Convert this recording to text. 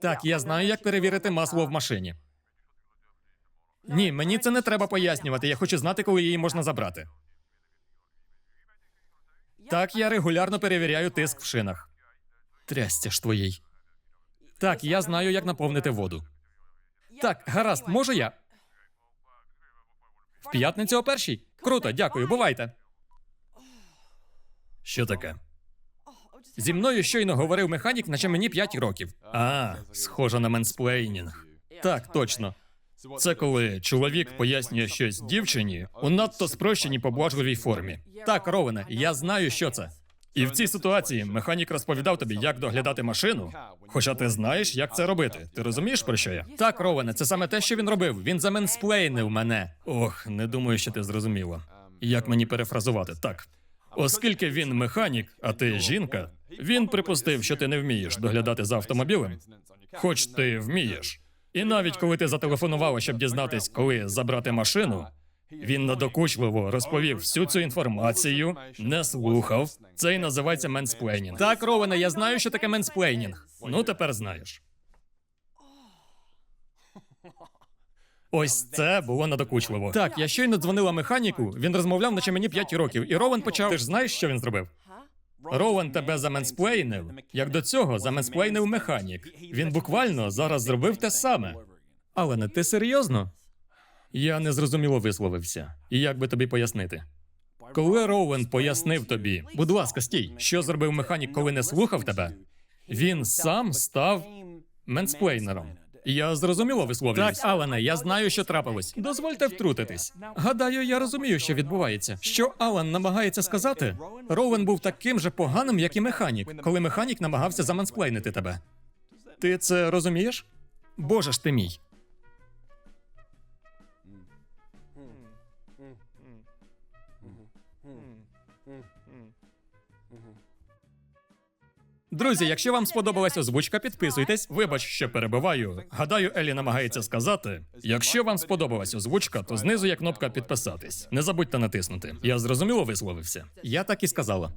Так, я знаю, як перевірити масло в машині. Ні, мені це не треба пояснювати. Я хочу знати, коли її можна забрати. Так, я регулярно перевіряю тиск в шинах. Трястя ж твоїй. Так, я знаю, як наповнити воду. Так, гаразд, можу я. В п'ятницю о першій? Круто, дякую, бувайте. Що таке? Зі мною щойно говорив механік, наче мені 5 років. А, схоже на менсплейнінг. Так, точно. Це коли чоловік пояснює щось дівчині у надто спрощеній поблажливій формі. Так, Ровене, я знаю, що це. І в цій ситуації механік розповідав тобі, як доглядати машину. Хоча ти знаєш, як це робити. Ти розумієш про що я? Так, Ровене, це саме те, що він робив. Він заменсплейнив мене. Ох, не думаю, що ти зрозуміла. Як мені перефразувати? Так. Оскільки він механік, а ти жінка, він припустив, що ти не вмієш доглядати за автомобілем, хоч ти вмієш. І навіть коли ти зателефонувала, щоб дізнатись, коли забрати машину, він надокучливо розповів всю цю інформацію, не слухав. Це і називається менсплейнінг. Так, Ровене, я знаю, що таке менсплейнінг. Ну, тепер знаєш. Ось це було надокучливо. Так, я щойно дзвонила механіку, він розмовляв, наче мені 5 років, і Ровен почав. Ти ж знаєш, що він зробив? Ровен тебе заменсплейнив. Як до цього заменсплейнив механік. Він буквально зараз зробив те саме. Але не ти серйозно? Я незрозуміло висловився. І як би тобі пояснити? Коли Роуен пояснив тобі, будь ласка, стій, що зробив механік, коли не слухав тебе, він сам став менсплейнером. Я зрозуміло висловлююсь. Так, Алене, я знаю, що трапилось. Дозвольте втрутитись. Гадаю, я розумію, що відбувається. Що Алан намагається сказати? Роуен був таким же поганим, як і механік, коли механік намагався замансплейнити тебе. Ти це розумієш? Боже ж ти мій. Друзі, якщо вам сподобалась озвучка, підписуйтесь. Вибач, що перебиваю. Гадаю, Елі намагається сказати. Якщо вам сподобалась озвучка, то знизу є кнопка підписатись. Не забудьте натиснути. Я зрозуміло висловився. Я так і сказала.